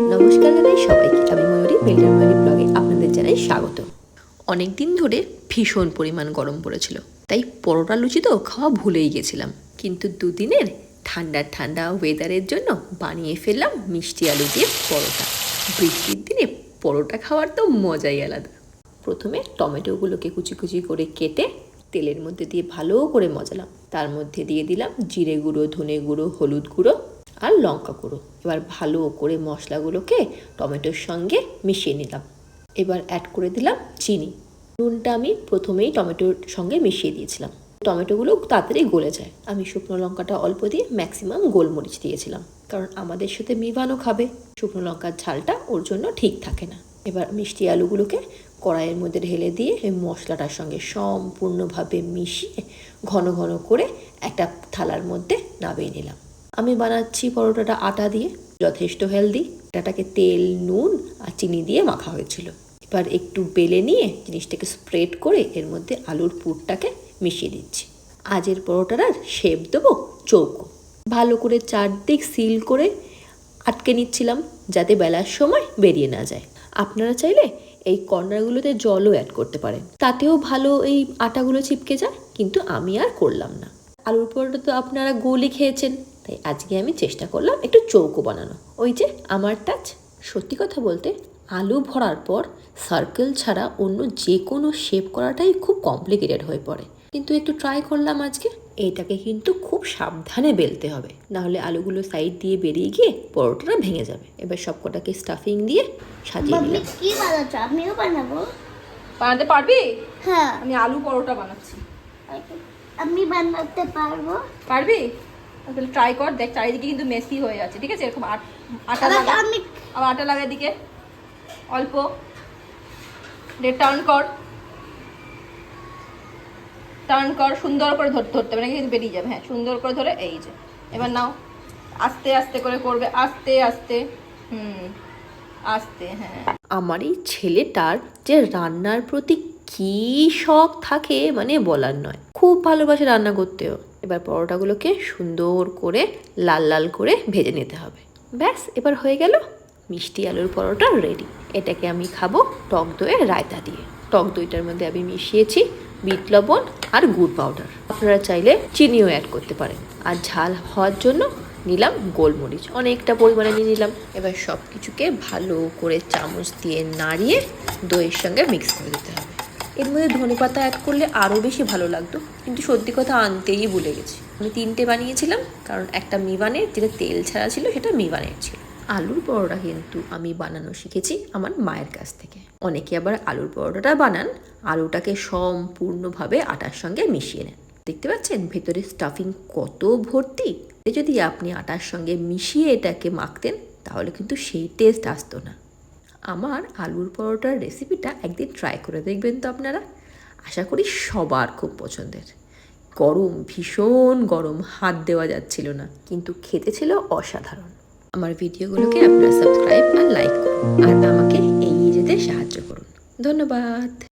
নমস্কার জানাই সবাইকে। আমি ময়ূরী, বিল্ডার ময়ূরী ব্লগে আপনাদের জানাই স্বাগত। অনেক দিন ধরে ভীষণ পরিমাণ গরম পড়েছিল। তাই পরোটা লুচি তো খাওয়া ভুলেই গেছিলাম। কিন্তু দুদিনের ঠান্ডা ঠান্ডা ওয়েদারের জন্য বানিয়ে ফেললাম মিষ্টি আলু দিয়ে পরোটা। বৃষ্টির দিনে পরোটা খাওয়ার তো মজাই আলাদা। প্রথমে টমেটোগুলোকে কুচি কুচি করে কেটে তেলের মধ্যে দিয়ে ভালো করে মজালাম। তার মধ্যে দিয়ে দিলাম জিরে গুঁড়ো, ধনে গুঁড়ো, হলুদ গুঁড়ো আর লঙ্কা গুঁড়ো। এবার ভালো করে মশলাগুলোকে টমেটোর সঙ্গে মিশিয়ে নিলাম। এবার অ্যাড করে দিলাম চিনি। নুনটা আমি প্রথমেই টমেটোর সঙ্গে মিশিয়ে দিয়েছিলাম। টমেটোগুলো তাড়াতাড়ি গলে যায়। আমি শুকনো লঙ্কাটা অল্প দিয়ে ম্যাক্সিমাম গোলমরিচ দিয়েছিলাম। কারণ আমাদের সাথে মিবানো খাবে। শুকনো লঙ্কার ঝালটা ওর জন্য ঠিক থাকে না। এবার মিষ্টি আলুগুলোকে কড়াইয়ের মধ্যে ঢেলে দিয়ে এই মশলাটার সঙ্গে সম্পূর্ণভাবে মিশিয়ে ঘন ঘন করে একটা থালার মধ্যে নামিয়ে নিলাম। আমি বানাচ্ছি পরোটাটা আটা দিয়ে, যথেষ্ট হেলদি এটাটাকে তেল, নুন আর চিনি দিয়ে মাখা হয়েছিল। এবার একটু বেলে নিয়ে জিনিসটাকে স্প্রেড করে এর মধ্যে আলুর পুরটাকে মিশিয়ে দিচ্ছি। আজের পরোটার শেপ দেবো চৌকো। ভালো করে চারদিক সিল করে আটকে নিচ্ছিলাম যাতে বেলার সময় বেরিয়ে না যায়। আপনারা চাইলে এই কর্নারগুলোতে জলও অ্যাড করতে পারেন। তাতেও ভালো এই আটাগুলো চিপকে যায়, কিন্তু আমি আর করলাম না। আলুর পরোটা তো আপনারা গোলই খেয়েছেন। তাই আজকে আমি চেষ্টা করলাম একটু চৌকো বানানো ওই যে আমার টাচ সত্যি কথা বলতে আলু ভরার পর সার্কেল ছাড়া অন্য যে কোনো শেপ করাটাই খুব কমপ্লিকেটেড হয়ে পড়ে। কিন্তু একটু ট্রাই করলাম আজকে এইটাকে কিন্তু খুব সাবধানে বেলতে হবে। নাহলে আলুগুলো সাইড দিয়ে বেরিয়ে গিয়ে পরোটাটা ভেঙে যাবে। এবার সবকটাকে স্টাফিং দিয়ে সাজিয়ে নিলাম। কি বানাচ্ছ? আমিও বানাবো। বানাতে পারবি? হ্যাঁ। আমি আলু পরোটা বানাচ্ছি। আমি বানাতে পারব। পারবি? তাহলে ট্রাই কর দেখ চারিদিকে কিন্তু মেসি হয়ে যাচ্ছে ঠিক আছে? এরকম আটা আবার লাগা আবার আটা লাগা দিকে। অল্প। টার্ন কর। টার্ন কর সুন্দর করে ধরতে ধরতে হবে নাকি কিন্তু বেরিয়ে যাবে। হ্যাঁ সুন্দর করে ধরে এই যে। এবার নাও। আস্তে আস্তে করে করবে। আস্তে আস্তে। হুম আস্তে হ্যাঁ। আমার এই ছেলেটার যে রান্নার প্রতি কি শখ থাকে মানে বলার নয়। খুব ভালোবাসে রান্না করতেও। এবার পরোটাগুলোকে সুন্দর করে লাল লাল করে ভেজে নিতে হবে। ব্যাস, এবার হয়ে গেল মিষ্টি আলুর পরোটা রেডি এটাকে আমি খাব টক দইয়ের রায়তা দিয়ে। টক দইটার মধ্যে আমি মিশিয়েছি বিট লবণ আর গুড় পাউডার আপনারা চাইলে চিনিও অ্যাড করতে পারেন। আর ঝাল হওয়ার জন্য নিলাম গোলমরিচ। অনেকটা পরিমাণে নিয়ে নিলাম। এবার সব কিছুকে ভালো করে চামচ দিয়ে নাড়িয়ে দইয়ের সঙ্গে মিক্স করে দিতে হবে। এর মধ্যে ধনে পাতা অ্যাড করলে আরও বেশি ভালো লাগতো। কিন্তু সত্যি কথা আনতেই ভুলে গেছি। আমি তিনটে বানিয়েছিলাম, কারণ একটা মিবানের যেটা তেল ছাড়া ছিল সেটা মিবানের ছিল। আলুর পরোটা কিন্তু আমি বানানো শিখেছি আমার মায়ের কাছ থেকে। অনেকে আবার আলুর পরোটাটা বানান, আলুটাকে সম্পূর্ণভাবে আটার সঙ্গে মিশিয়ে নেন। দেখতে পাচ্ছেন? ভেতরে স্টাফিং কত ভর্তি। যদি আপনি আটার সঙ্গে মিশিয়ে এটাকে মাখতেন, তাহলে কিন্তু সেই টেস্ট আসতো না। আমার আলুর পরোটার রেসিপিটা একদিন ট্রাই করে দেখবেন তো আপনারা। আশা করি সবার খুব পছন্দের। গরম, ভীষণ গরম, হাত দেওয়া যাচ্ছিল না, কিন্তু খেতে ছিল অসাধারণ। আমার ভিডিওগুলোকে আপনারা সাবস্ক্রাইব আর লাইক করুন, আর আমাকে এগিয়ে যেতে সাহায্য করুন। ধন্যবাদ।